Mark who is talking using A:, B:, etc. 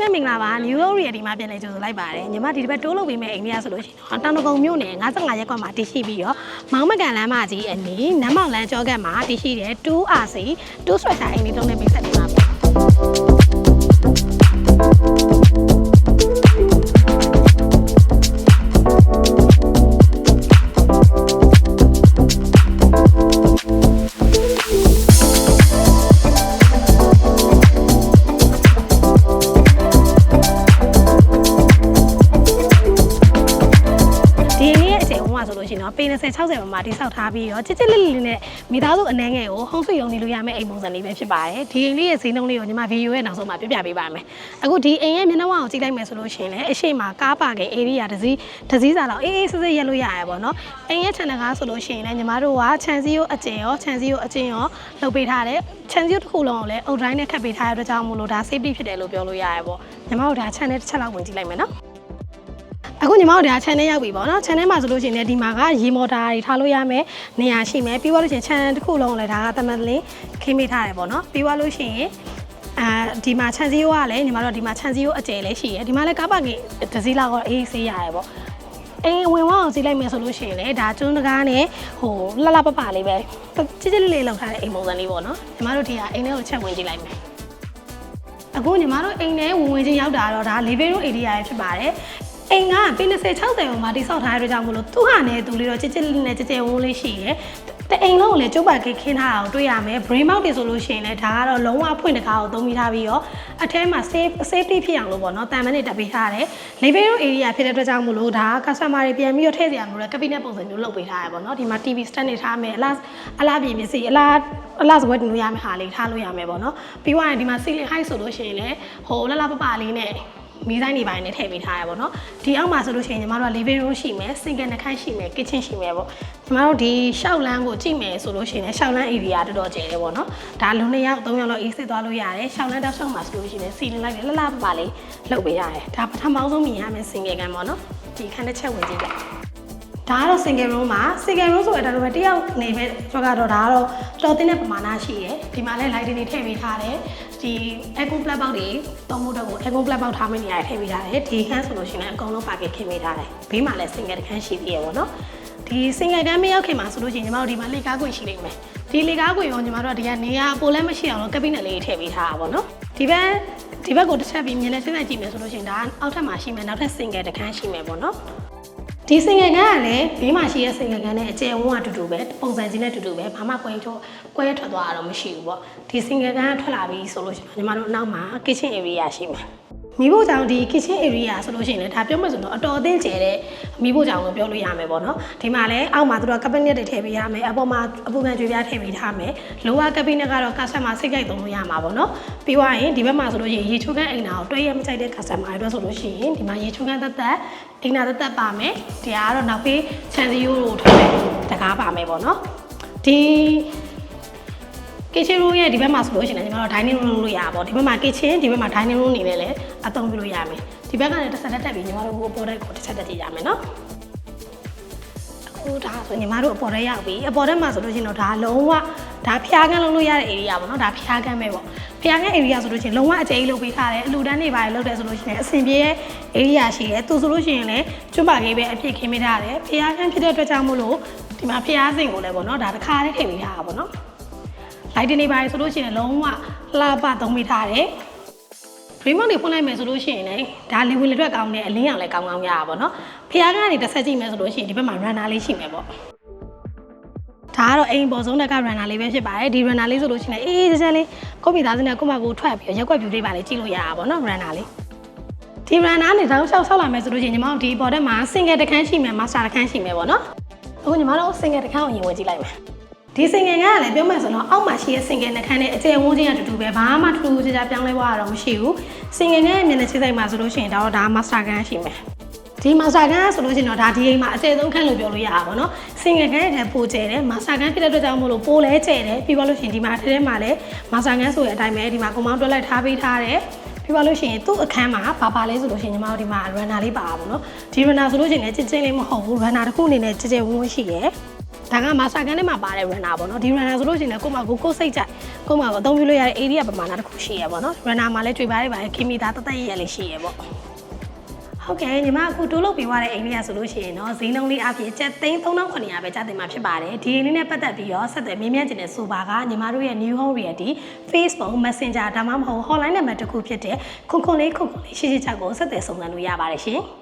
A: မြတ်မင်္ဂလာပါ New York ရဲ့ဒီမှာပြန်လည်ကြိုဆိုလိုက်ပါတယ်ညီမဒီတစ်ပတ်တိုးလုပ်ပေးမယ့်အိမ်လေးရဆိုလို့ရှိရင်တော့တောင်တကုံမြို့နယ်55ရပ်ကွက်မှာတည်ရှိပြီးတော့မောင်မကန်လမ်းမကြီးအနီးနမ်းမောင်လမ်းကျောကတ်မှာတည်ရှိတဲ့ 2RC 2 structure အိမ်လေးတုံးနဲ့မိတ်ဆက်ပေးပါ ပေ20 60မှာတိဆောက်ထားပြီးတော့ချစ်ချစ်လေးလေးနဲ့မိသားစုအနေငယ်ကိုဟုံးဆွေရုံနေလို့ရမယ့်အိမ်ပုံစံလေးပဲဖြစ်ပါတယ်ဒီအိမ်လေးရဲ့ဈေးနှုန်းလေးကိုညီမဗီဒီယိုရဲ့နောက်ဆုံးမှာပြပြပေးပါမယ်အခုဒီအိမ်ရဲ့မျက်နှာဝအောင်ကြည့်လိုက်မယ်ဆိုလို့ရှိရင်လည်းအရှိမကားပါက area တစ်စီးတစ်စီးစာလောက်အေးအေးဆေးဆေးရက်လို့ရရပါတော့အိမ်ရဲ့ခြံတကားဆိုလို့ရှိရင်လည်းညီမတို့ကခြံစည်းရိုးအကျင်ရောခြံစည်းရိုးအကျင်ရောလုပ်ပေးထားတယ်ခြံစည်းရိုးတစ်ခုလုံးကိုလည်းအုတ်တိုင်းနဲ့ခတ်ပေးထားရတဲ့အတွက်ကြောင့်မို့လို့ဒါ safety ဖြစ်တယ်လို့ပြောလို့ရရပေါ့ညီမတို့ဒါခြံနဲ့တစ်ချက်လောက်ဝင်ကြည့်လိုက်မယ်နော် အခုညီမတို့ဒါ channel ရောက်ပြီပေါ့နော် channel မှာဆိုလို့ရှိရင်လည်းဒီမှာကရေမော်တာတွေထားလို့ရမယ်နေရာရှိမယ်ပြီးသွားလို့ရှိရင် channel တစ်ခုလုံးလည်းဒါကတမန်လေးခင်းမိထားတယ်ပေါ့နော်ပြီးသွားလို့ရှိရင်အာဒီမှာ channel 0ကလည်းညီမတို့ဒီမှာ channel 0အကျယ်လည်းရှိရယ်ဒီမှာလည်းကားပါကင်တစ်စီးလောက်တော့အေးဆေးရရယ်ပေါ့အိမ်ဝင်ဝအောင်စီးလိုက်မယ်ဆိုလို့ရှိရင်လည်းဒါကျွန်းတကားနဲ့ဟိုလှလှပပလေးပဲချစ်ချစ်လေးလေးလောက်ထားတဲ့အိမ်ပုံစံလေးပေါ့နော်ညီမတို့ဒီကအိမ်ထဲကိုချက်ဝင်ကြည့်လိုက်မယ်အခုညီမတို့အိမ်ထဲဝင်ဝင်ချင်းရောက်တာတော့ဒါ living room area ရဖြစ်ပါတယ် အိမ်ကပေ20 60ကျော်မှာတိဆောက်ထားတဲ့အတွက်ကြောင့်မလို့သူ့ဟာနဲ့သူလေးတော့ချစ်ချစ်လေးနဲ့ကြဲကြဲဝန်းလေးရှိရယ်တအိမ်လုံးကိုလည်းကျုပ်ပါကိခင်းထားတာကိုတွေ့ရမယ် brain mount တွေဆိုလို့ရှိရင်လည်းဒါကတော့လုံးဝဖွင့်တကားကိုသုံးပြီးထားပြီးတော့အထဲမှာ safe safety ဖြစ်အောင်လို့ပေါ့နော်တန်မနဲ့တက်ပေးထားတယ် living room area ဖြစ်တဲ့အတွက်ကြောင့်မလို့ဒါ customer တွေပြန်ပြီးတော့ထည့်စရာမလိုတဲ့ cabinet ပုံစံမျိုးလုပ်ပေးထားရပေါ့နော်ဒီမှာ TV stand တွေထားမယ်အလားအလားပြင်ပစ္စည်းအလားအလားစဝတ်တင်လို့ရမယ့်ဟာလေးထားလို့ရမယ်ပေါ့နော်ပြီးသွားရင်ဒီမှာ ceiling height ဆိုလို့ရှိရင်လည်းဟိုလှလှပပလေးနဲ့ မီးဆိုင်တွေပိုင်းနဲ့ထည့်ပေးထားရပါတော့။ဒီအောက်မှာဆိုလို့ရှိရင်ညီမတို့က living room ရှိမယ်၊စင်ကယ်နှခမ်းရှိမယ်၊ကစ်ချင်ရှိမယ်ပေါ့။ညီမတို့ဒီရှောက်လန်းကိုကြည့်မယ်ဆိုလို့ရှိရင်လည်းရှောက်လန်း area တော်တော်ကျယ်တယ်ပေါ့နော်။ဒါလူနှစ်ယောက်သုံးယောက်လောက်အေးစစ်သွားလို့ရတယ်။ရှောက်လန်းတောက်ရှောက်မှာဆိုလို့ရှိရင်စီလင်းလိုက်တယ်လှလှပပလေးလှုပ်ပေးရတယ်။ဒါပထမဆုံးမြင်ရမယ်စင်ကယ်ကန်ပေါ့နော်။ဒီခန်းတစ်ချက်ဝင်ကြည့်ကြ။ဒါကတော့ single room မှာ single room ဆိုရတော့တယောက်နေပဲဆိုတော့ဒါကတော့တော်တင်းတဲ့ပမာဏရှိရယ်ဒီမှာလည်း light တွေထည့်ပေးထားတယ် ဒီ echo plug box တွေသုံးဖို့တော့ကို echo plug box ထားမယ့်နေရာတွေထည့်ပေးထားတယ်ဒီခန်းဆိုလို့ရှိရင်အကုန်လုံး package ခင်းပေးထားတယ်ဘေးမှာလည်း single တစ်ခန်းရှိသေးရယ်ပေါ့နော်ဒီ single ခန်းမရောက်ခင်မှာဆိုလို့ရှိရင်ညီမတို့ဒီမှာလေကားခွေရှိနေမယ်ဒီလေကားခွေရောညီမတို့ကဒီကနေရာပိုလည်းမရှိအောင်လို့ cabinet လေးထည့်ပေးထားတာပေါ့နော်ဒီဘက်ဒီဘက်ကိုတစ်ချက်ပြီးမြင်နေစိမ့်စိမ့်ကြည့်မယ်ဆိုလို့ရှိရင်ဒါအောက်ထပ်မှာရှိမယ်နောက်ထပ် single တစ်ခန်းရှိမယ်ပေါ့နော် ဒီစင်ငယ်ကန်းကလည်းဘေးမှာရှိတဲ့စင်ငယ်ကန်းနဲ့အကျယ်ဝန်းကအတူတူပဲပုံစံချင်းနဲ့အတူတူပဲဘာမှကွဲချိုးကွဲထွက်သွားတာတော့မရှိဘူးပေါ့ဒီစင်ငယ်ကန်းကထွက်လာပြီဆိုလို့ရှိရင်ညီမတို့အနောက်မှာ kitchen area ရှိမှာ မိဖို့ကြောင့်ဒီ kitchen area ဆိုလို့ရှိရင်လည်းဒါပြောမှဆိုတော့အတော်အသင့်ကျဲတဲ့မိဖို့ကြောင့်လို့ပြောလို့ရမယ်ပေါ့နော်ဒီမှာလည်းအောက်မှာသူတို့ cabinet တွေထည့်ပေးရမယ်အပေါ်မှာအပူခံကြွေးပြားထည့်ပေးထားမယ် lower cabinet ကတော့ customer စိတ်ကြိုက်သုံးလို့ရမှာပေါ့နော်ပြီးသွားရင်ဒီဘက်မှာဆိုလို့ရှိရင်ရေချိုးခန်းအိမ်နာကိုတွဲရမကြိုက်တဲ့ customer တွေအတွက်ဆိုလို့ရှိရင်ဒီမှာရေချိုးခန်းသက်သက်အိမ်နာသက်သက်ပါမယ်ဒီကတော့နောက်ပေးခြံစည်းရိုးကိုထုတ်တယ်တကားပါမယ်ပေါ့နော်ဒီ kitchen room ရဲ့ဒီဘက်မှာဆိုလို့ရှိရင်လည်းညီမတို့ dining room လုပ်လို့ရပါပေါ့ဒီဘက်မှာ kitchen ဒီဘက်မှာ dining room နေနဲ့လည်းအသုံးပြုလို့ရမယ်ဒီဘက်ကလည်းတစ်ဆက်တက်တက်ပြီးညီမတို့ကိုအပေါ်တက်ကိုတစ်ဆက်တက်ကြည့်ရမယ်နော်အခုဒါဆိုညီမတို့အပေါ်တက်ရောက်ပြီအပေါ်တက်မှာဆိုလို့ရှိရင်တော့ဒါလုံးဝဒါဖျားကန်းလုံးလို့ရတဲ့ area ပေါ့နော်ဒါဖျားကန်းပဲပေါ့ဖျားကန်း area ဆိုလို့ရှိရင်လုံးဝအကျယ်ကြီးလုပ်ပေးထားတယ်အလူတန်းတွေပါလုပ်တယ်ဆိုလို့ရှိရင်အဆင်ပြေရဲ့ area ရှိတယ်သူဆိုလို့ရှိရင်လည်းကျွတ်ပါလေးပဲအပြည့်ခင်းပေးထားတယ်ဖျားကန်းဖြစ်တဲ့အတွက်ကြောင့်မို့လို့ဒီမှာဖျားစင်ကိုလည်းပေါ့နော်ဒါတစ်ခါလေးထည့်ပေးထားတာပေါ့နော် လိုက်တင်နေပါလေဆိုလို့ရှိရင်လုံးဝလှပသုံးမိထားတယ်။ remote တွေဖွင့်လိုက်မယ်ဆိုလို့ရှိရင်လည်းဒါလေဝင်လေထွက်ကောင်းတဲ့အလင်းရောင်လည်းကောင်းကောင်းရတာပေါ့နော်။ဖျားကနေတစ်ဆက်ကြည့်မယ်ဆိုလို့ရှိရင်ဒီဘက်မှာ runner လေးရှိမယ်ပေါ့။ဒါကတော့အိမ်ပေါ်ဆုံးတက်က runner လေးပဲဖြစ်ပါတယ်။ဒီ runner လေးဆိုလို့ရှိရင်အေးချမ်းချမ်းလေးကိုယ့်မိသားစုနဲ့ကိုယ့်မကိုထွက်ပြီးရက်ွက်ပြူလေးပါလေကြည့်လို့ရတာပေါ့နော် runner လေး။ဒီ runner နဲ့တောင်းလျှောက်ဆောက်လာမယ်ဆိုလို့ရှိရင်ညီမတို့ဒီပေါ်တက်မှာ single တစ်ခန်းရှိမယ် master တစ်ခန်းရှိမယ်ပေါ့နော်။အခုညီမတို့ single တစ်ခန်းကိုရင်ဝင်ကြည့်လိုက်မယ်။ ဒီစင်ငယ်ကလည်းပြောမှဆိုတော့အောက်မှာရှိတဲ့စင်ငယ်နှခမ်းနဲ့အကျယ်ဝန်းချင်းကတူတူပဲဘာမှထူးထူးခြားခြားပြောင်းလဲသွားတာတော့မရှိဘူးစင်ငယ်နဲ့မျက်နှာချိဆိုင်မှာဆိုလို့ရှိရင်ဒါတော့ဒါမာစတာကန်ရှိမယ်ဒီမာစတာကန်ဆိုလို့ရှိရင်တော့ဒါဒီအိမ်မှာအကျယ်ဆုံးခန်းလို့ပြောလို့ရတာပေါ့နော်စင်ငယ်ကန်ရဲ့ပိုကျယ်တယ်မာစတာကန်ဖြစ်တဲ့အတွက်ကြောင့်မို့လို့ပိုလဲကျယ်တယ်ပြီးပါလို့ရှိရင်ဒီမှာထဲထဲမှာလည်းမာစတာကန်ဆိုတဲ့အတိုင်းပဲဒီမှာကွန်မောင်းတွက်လိုက်ထားပေးထားတယ်ပြပါလို့ရှိရင်သူ့အခန်းမှာဘာပါလဲဆိုလို့ရှိရင်ညီမတို့ဒီမှာ runner လေးပါပါဘောနော်ဒီ runner ဆိုလို့ရှိရင်လည်းချင်းချင်းလေးမဟုတ်ဘူး runner တစ်ခုအနေနဲ့ကြဲကြဲဝန်းဝန်းရှိရယ် ဒါကမာစတာကန်ထဲမှာပါတဲ့ runner ပေါ့နော်ဒီ runner ဆိုလို့ရှိရင်လည်းကိုယ့်မှာကိုယ်ကိုယ်စိတ်ကြိုက်ကိုယ့်မှာအသုံးပြုလို့ရတဲ့ area ပမာဏတစ်ခုရှိရပေါ့နော် runner မှာလည်းကြွေပါတယ်ပါတယ်ခီမီသားတသက်ရရလေးရှိရပေါ့ဟုတ်ကဲ့ညီမအခုတိုးလုပ်ပေးသွားတဲ့အိမ်လေးရဆိုလို့ရှိရင်တော့ဈေးနှုန်းလေးအပြင်ကျပ်သိန်း3900ပဲကျတင်မှာဖြစ်ပါတယ်ဒီအိမ်လေးနဲ့ပတ်သက်ပြီးတော့ဆက်သွယ်မြင်းမြန်းကျင်တဲ့ဆိုပါကညီမတို့ရဲ့ New Home Realty Facebook Messenger ဒါမှမဟုတ် hotline နံပါတ်တစ်ခုဖြစ်တဲ့ခွန်ခွန်လေးခွန်ခွန်လေးရှိရှိချက်ကိုဆက်သွယ်စုံစမ်းလို့ရပါတယ်ရှင်